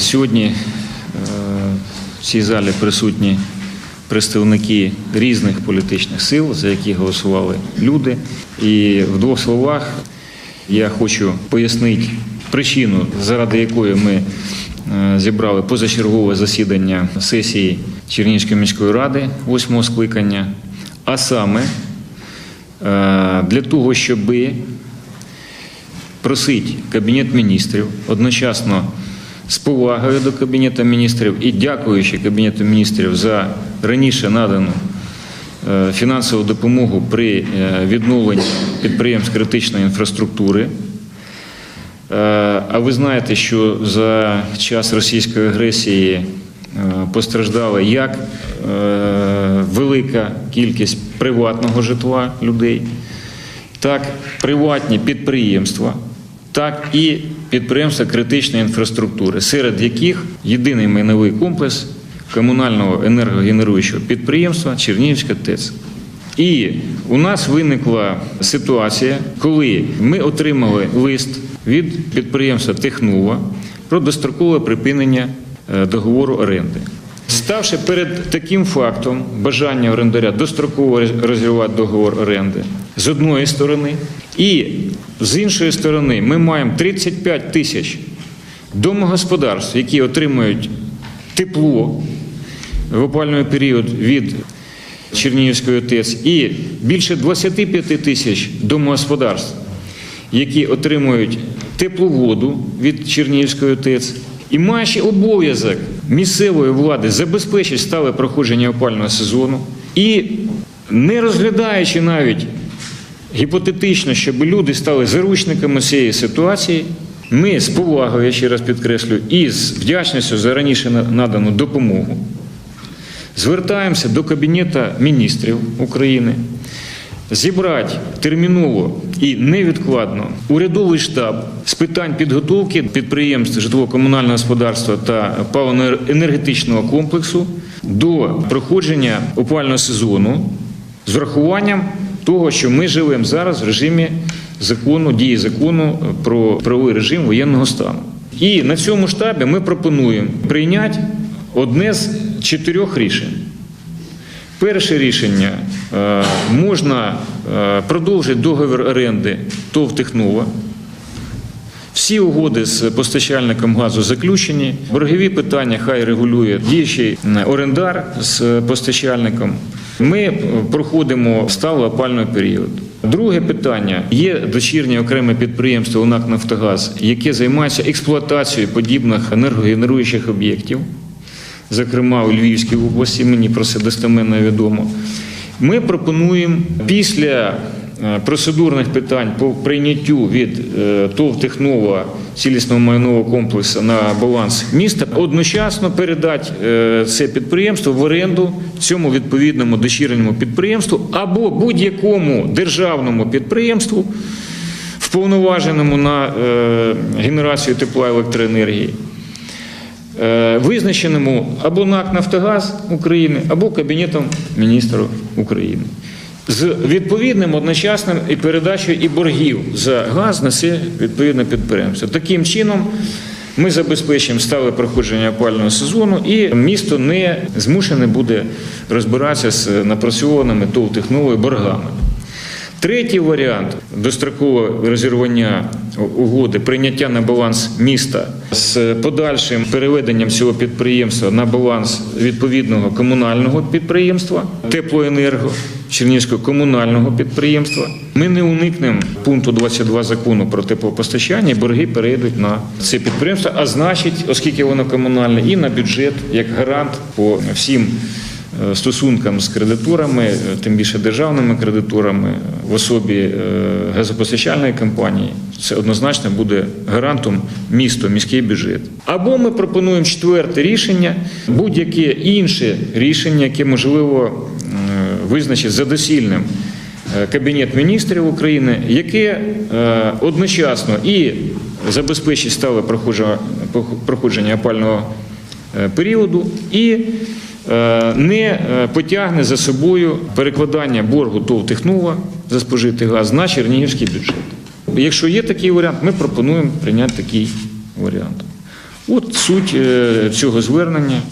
Сьогодні е, в цій залі присутні представники різних політичних сил, за які голосували люди. І в двох словах я хочу пояснити причину, заради якої ми е, зібрали позачергове засідання сесії Чернігівської міської ради восьмого скликання, а саме е, для того, щоби просить Кабінет міністрів одночасно з повагою до Кабінету міністрів і дякуючи Кабінету міністрів за раніше надану е, фінансову допомогу при е, відновленні підприємств критичної інфраструктури. Е, А ви знаєте, що за час російської агресії постраждала як велика кількість приватного житла людей, так приватні підприємства, так і підприємства критичної інфраструктури, серед яких єдиний майновий комплекс комунального енергогенеруючого підприємства Чернігівська ТЕЦ. І у нас виникла ситуація, коли ми отримали лист від підприємства Технова про дострокове припинення е, договору оренди. Ставши перед таким фактом бажання орендаря достроково розірвати договор оренди з одної сторони, і з іншої сторони, ми маємо 35 тисяч домогосподарств, які отримують тепло в опальний період від Чернігівської ТЕЦ, і більше 25 тисяч домогосподарств, які отримують теплу воду від Чернігівської ТЕЦ, і ще обов'язок місцевої влади забезпечити стале проходження опального сезону і не розглядаючи навіть гіпотетично, щоб люди стали заручниками цієї ситуації, ми з повагою, я ще раз підкреслюю, і з вдячністю за раніше надану допомогу звертаємося до Кабінету міністрів України зібрати терміново і невідкладно урядовий штаб з питань підготовки підприємств житлово-комунального господарства та паливно-енергетичного комплексу до проходження опального сезону з врахуванням того, що ми живемо зараз в режимі закону, дії закону про правовий режим воєнного стану. І на цьому штабі ми пропонуємо прийняти одне з чотирьох рішень. Перше рішення е, можна е, продовжити договір оренди ТОВ Технова. Всі угоди з постачальником газу заключені. Боргові питання хай регулює діючий орендар з постачальником. Ми проходимо сталий опальний період. Друге питання є дочірнє окреме підприємство УНАК Нафтогаз, яке займається експлуатацією подібних енергогенеруючих об'єктів зокрема у Львівській області, мені про це достеменно відомо. Ми пропонуємо після е, процедурних питань по прийняттю від е, ТОВ Технова цілісного майнового комплексу на баланс міста одночасно передати е, це підприємство в оренду цьому відповідному дочірньому підприємству або будь-якому державному підприємству, вповноваженому на генерацію тепла і електроенергії. Е, визначеному або НАК Нафтогаз України, або Кабінетом міністрів України. З відповідним одночасним і передачею і боргів за газ на це відповідне підприємство. Таким чином ми забезпечимо стале проходження опального сезону, і місто не змушене буде розбиратися з напрацьованими ТОВ техновою боргами. Третій варіант дострокового розірвання угоди, прийняття на баланс міста з подальшим переведенням цього підприємства на баланс відповідного комунального підприємства теплоенерго Чернігівського комунального підприємства. Ми не уникнемо пункту 22 закону про теплопостачання. Борги перейдуть на це підприємство, а значить, оскільки воно комунальне, і на бюджет як гарант по всім. е, Стосункам з кредиторами, е, тим більше державними кредиторами в особі е, газопостачальної компанії, це однозначно буде гарантом місто, міський бюджет. Або ми пропонуємо четверте рішення, будь-яке інше рішення, яке можливо е, визначить за доцільним е, Кабінет міністрів України, яке е, одночасно і забезпечить стале проходження- опального е, періоду і не потягне за собою перекладання боргу ТОВ Технова за спожитий газ на Чернігівський бюджет. Якщо є такий варіант, ми пропонуємо прийняти такий варіант. От суть цього звернення.